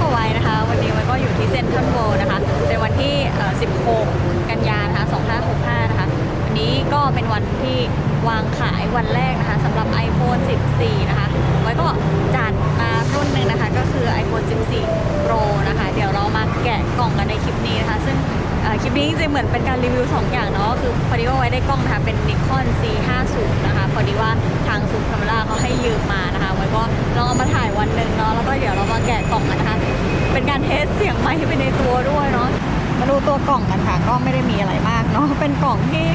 กับไว้นะคะ วันนี้ไว้ก็อยู่ที่เซ็นทรัลเวิลด์นะคะเป็นวันที่ 16 กันยานะคะ2565 นะคะวันนี้ก็เป็นวันที่วางขายวันแรกนะคะสำหรับ iPhone 14 นะคะ ไว้ก็จัดมารุ่นหนึ่งนะคะ ก็คือ iPhone 14 Pro นะคะ เดี๋ยวเรามาแกะกล่องกันในคลิปนี้นะคะ ซึ่งคลิปนี้จริงเหมือนเป็นการรีวิว 2 อย่างเนาะคือพอดีว่าไว้ได้กล้องนะคะเป็น Nikon C50 นะคะ พอดีว่าทางซูมคาเมล่าเขาให้ยืมมานะคะ แกะกล่องกันนะคะ เป็นการเทสเสียงไมค์ไปในตัวด้วยเนาะมาดูตัวกล่องกันค่ะก็ไม่ได้มีอะไรมากเนาะเป็นกล่องที่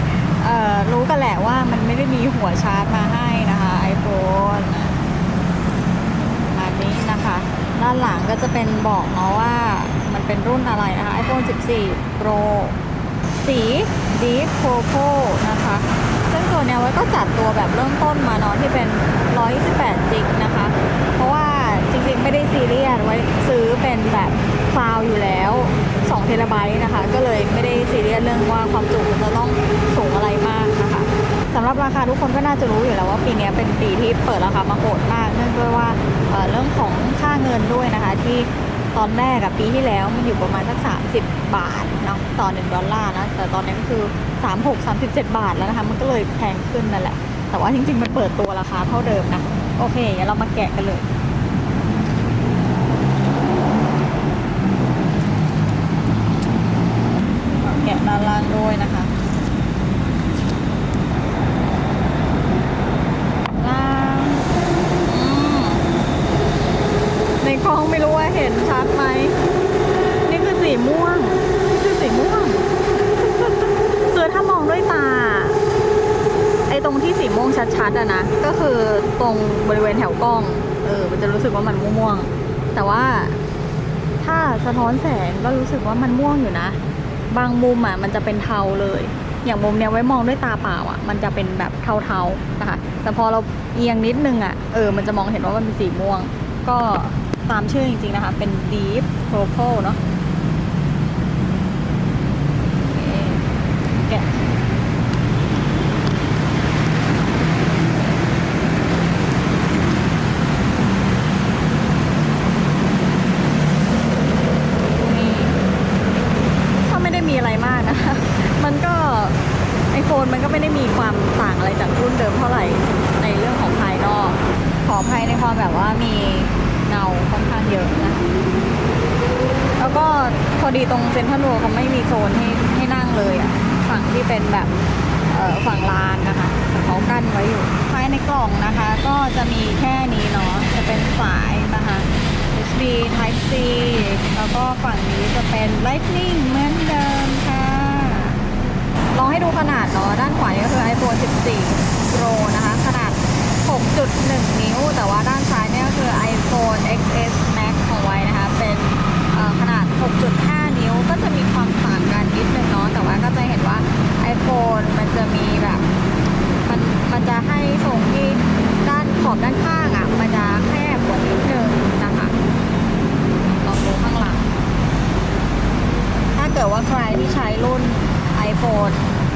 รู้กันแหละว่ามันไม่ได้มีหัวชาร์จมาให้นะคะ iPhone มานี้นะคะ ด้านหลังก็จะเป็นบอกเนาะว่ามันเป็นรุ่นอะไรนะคะ iPhone 14 Pro สี Deep Purple นะคะ ซึ่งตัวเนี้ยไว้ก็จัดตัวแบบเริ่มต้นมาเนาะที่เป็น128จิกนะคะ เพราะว่าจริงๆ ไม่ได้ซีเรียสไว้ซื้อเป็นแบบคลาวอยู่แล้ว2เทราไบต์นะคะ ก็เลยไม่ได้ซีเรียสเรื่องว่าความจุมันจะต้องสูงอะไรมากนะคะสำหรับราคาทุกคนก็น่าจะรู้อยู่แล้วว่าปีนี้เป็นปีที่เปิดราคามาโหดมากเนื่องด้วยว่าเเรื่องของค่าเงินด้วยนะคะ ที่ตอนแรกอะปีที่แล้วมันอยู่ประมาณสัก 30 บาทเนาะต่อ 1 ดอลลาร์นะ แต่ตอนนี้ก็คือ 36 37 บาทแล้วนะคะ มันก็เลยแพงขึ้นนั่นแหละ แต่ว่าจริง ๆ มันเปิดตัวราคาเท่าเดิมนะ โอเคงั้นเรามาแกะกันเลย แกะด้านล่าง ด้วยนะคะล่างในกล้องไม่รู้ว่าเห็นชัดไหม นี่คือสีม่วง นี่คือสีม่วงคือถ้ามองด้วยตา ไอ้ตรงที่สีม่วงชัดๆอะนะ ก็คือตรงบริเวณแถวกล้อง เออ มันจะรู้สึกว่ามันม่วงๆแต่ว่าถ้าสะท้อนแสงก็รู้สึกว่ามันม่วงอยู่นะ บางมุมอะมันจะเป็นเทาเลย อย่างมุมเนี้ยไว้มองด้วยตาเปล่าอะ มันจะเป็นแบบเทาๆนะคะ แต่พอเราเอียงนิดนึงอะ เออ มันจะมองเห็นว่ามันเป็นสีม่วง ก็ตามชื่อจริงๆนะคะ เป็น deep purple เนาะโอเคแกะ นี่ก็ไม่ได้มีอะไรมากนะคะ มันก็ไอโฟนมันก็ ไม่ได้มีความต่างอะไรจากรุ่นเดิมเท่าไหร่ในเรื่องของภายนอก ขออภัยในความแบบว่ามีเงาค่อนข้างเยอะนะ แล้วก็พอดีตรงเซ็นทรัลเวิลด์เขาไม่มีโซนให้ให้นั่งเลยอะฝั่งที่เป็นแบบฝั่งลานนะคะแต่เขากั้นไว้อยู่ภายในกล่องนะคะ ก็จะมีแค่นี้เนาะจะเป็นสายนะคะ USB Type C แล้วก็ฝั่งนี้จะเป็น Lightning เหมือนเดิม ลองให้ดูขนาดเนาะด้านขวานี่ก็คือ iPhone 14 Pro นะคะ ขนาด 6.1 นิ้ว แต่ว่าด้านซ้ายเนี่ยก็คือ iPhone XS Max ของไว้นะคะ เป็นเอ่อขนาด 6.5 นิ้ว ก็จะมีความต่างกันนิดนึงเนาะ แต่ว่าก็จะเห็นว่า iPhone มันจะมีแบบ มันมันจะให้ส่งที่ด้านขอบด้านข้างอะ่ะ มันจะแคบกว่านิดนึงนะคะลองดูข้างหลัง ถ้าเกิดว่าใครที่ใช้รุ่น iPhone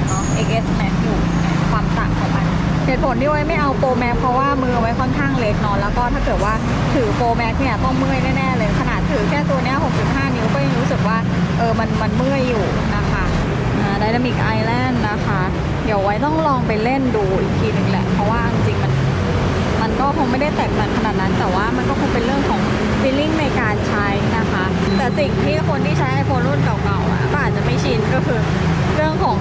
เนาะ XS Max อยู่เนี่ยความต่างของมัน เหตุผลที่ไว้ไม่เอา Pro Max เพราะว่ามือไว้ค่อนข้างเล็กเนาะแล้วก็ถ้าเกิดว่าถือ Pro Max เนี่ยต้องเมื่อยแน่ๆเลยขนาดถือแค่ตัวเนี้ย6.5 นิ้วก็ยังรู้สึกว่าเออมันมันเมื่อยอยู่นะคะไดนามิกไอแลนด์นะคะ เดี๋ยวไว้ต้องลองไปเล่นดูอีกทีหนึ่งแหละ เพราะว่าจริงๆมันมันก็คงไม่ได้แตกต่างขนาดนั้น แต่ว่ามันก็คงเป็นเรื่องของ feeling ในการใช้นะคะ แต่สิ่งที่คนที่ใช้ iPhone รุ่นเก่าๆอะก็อาจจะไม่ชินก็คือเรื่องของ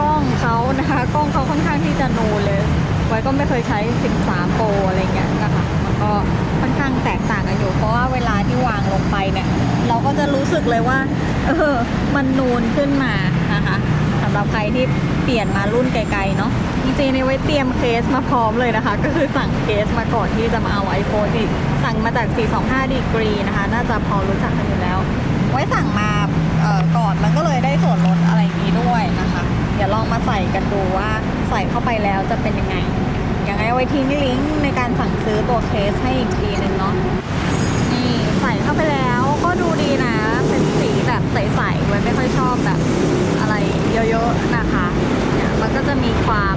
กล้องเขานะคะ กล้องเขาค่อนข้างที่จะนูนเลย ไว้ก็ไม่เคยใช้ 13 Pro อะไรเงี้ยนะคะมันก็ค่อนข้างแตกต่างกันอยู่ เพราะว่าเวลาที่วางลงไปเนี่ย เราก็จะรู้สึกเลยว่า เออ มันนูนขึ้นมานะคะสำหรับใครที่เปลี่ยนมารุ่นไกลๆเนาะจริงๆในไว้เตรียมเคสมาพร้อมเลยนะคะ ก็คือสั่งเคสมาก่อนที่จะมาเอา iPhone อีกสั่งมาจาก 425 ดีกรีนะคะ น่าจะพอรู้จักกันอยู่แล้ว ไว้สั่งมาเอ่อก่อนมันก็เลยได้ส่วนลดอะไรนี้ด้วยนะคะ เดี๋ยวลองมาใส่กันดูว่าใส่เข้าไปแล้วจะเป็นยังไง ยังไงเอาไว้ทิ้งลิงก์ในการสั่งซื้อตัวเคสให้อีกทีหนึ่งเนาะนี่ใส่เข้าไปแล้วก็ดูดีนะ เป็นสีแบบใสๆไว้ไม่ค่อยชอบแบบอะไรเยอะๆนะคะเนี่ยมันก็จะมีความ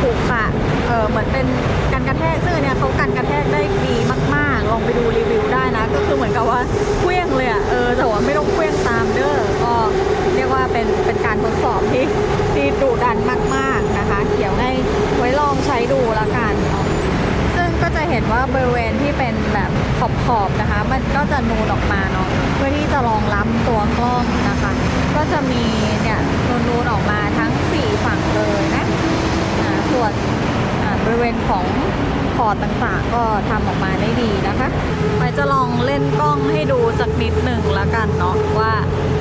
ขรุขระเออเหมือนเป็นการกระแทกซึ่งอันเนี่ยเขากันกระแทกได้ดีมากๆ ลองไปดูรีวิวได้นะ ก็คือเหมือนกับว่าเคลื่องเลยอะเออแต่ว่าไม่ต้องเคว้งตามเด้อก็เรียกว่าเป็นเป็นการทดสอบที่ที่ดุดันมาก ๆนะคะ เดี๋ยวให้ไว้ลองใช้ดูละกันเนาะ ซึ่งก็จะเห็น ว่าบริเวณที่เป็นแบบขอบๆนะคะ มันก็จะนูนออกมาเนาะเพื่อที่จะรองรับตัวกล้องนะคะ ก็จะมีเนี่ยนูนออกมาทั้ง 4 ฝั่งเลยนะส่วนบริเวณของพอร์ตต่างๆ ก็ทำออกมาได้ดีนะคะไปจะลองเล่นกล้องให้ดูสักนิดหนึ่งละกันเนาะว่า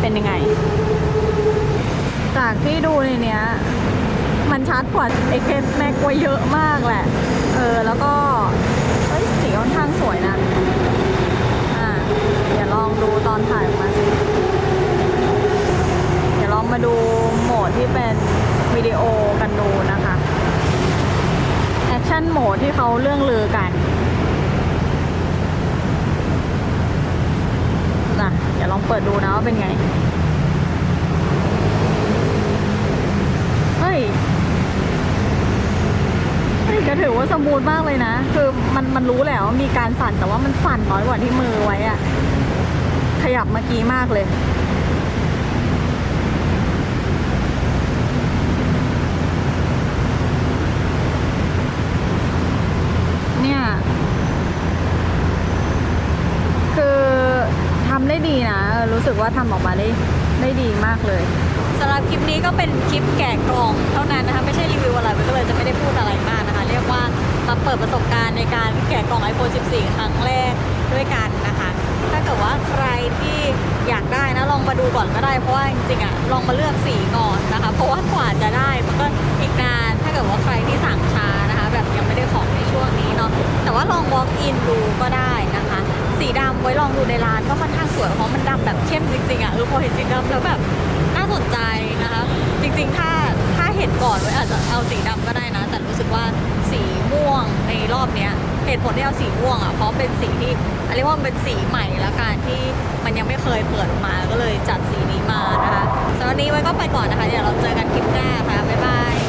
เป็นยังไง จากที่ดูในเนี้ย มันชัดกว่าไอเคสแม็กไว้เยอะมากแหละ เออ แล้วก็ ค่อนข้างสวยนะอ่าเดี๋ยวลองดูตอนถ่ายออกมาสิเดี๋ยวลองมาดูโหมดที่เป็นวิดีโอกันดูนะคะแอคชั่นโหมดที่เขาเรื่องลือกันนะเดี๋ยวลองเปิดดูนะว่าเป็นไง เฮ้ย เฮ้ยก็ ถือว่าสมูทมากเลยนะ คือมันมันรู้และว่ามีการสั่นแต่ว่ามันสั่นน้อยกว่าที่มือไว้อะขยับเมื่อกี้มากเลยเนี่ยคือทำได้ดีนะ รู้สึกว่าทำออกมาได้ได้ดีมากเลยำหรับคลิปนี้ก็เป็นคลิปแกะกล่องเท่านั้นนะคะไม่ใช่รีวิวอะไรมันก็เลยจะไม่ได้พูดอะไรมากนะคะ เรียกว่ามาเปิดประสบการณ์ในการแกะกล่อง iPhone 14 ครั้งแรกด้วยกันนะคะ ถ้าเกิดว่าใครที่อยากได้นะลองมาดูก่อนก็ได้เพราะว่าจริงๆอะลองมาเลือกสีก่อนนะคะ เพราะว่ากว่าจะได้มันก็อีกนานถ้าเกิดว่าใครที่สั่งช้านะคะ แบบยังไม่ได้ของในช่วงนี้เนาะแต่ว่าลอง walk in ดูก็ได้นะคะ สีดำไว้ลองดูในร้านก็ค่อนข้างสวยเพราะมันดำแบบเข้มจริงๆอะคือพอเห็นสีดำแล้วแบบาสนใจนะคะ จริงๆ ถ้าถ้าเห็นก่อนไว้อาจจะเอาสีดำก็ได้นะ แต่รู้สึกว่าสีม่วงในรอบเนี้ยเหตุผลที่เอาสีม่วงอะเพราะเป็นสีที่เรียกว่าเป็นสีใหม่ละกันที่มันยังไม่เคยเปิดมาก็เลยจัดสีนี้มานะคะสำหรับวันนี้ไว้ก็ไปก่อนนะคะเดี๋ยวเราเจอกันคลิปหน้าค่ะบ๊ายบาย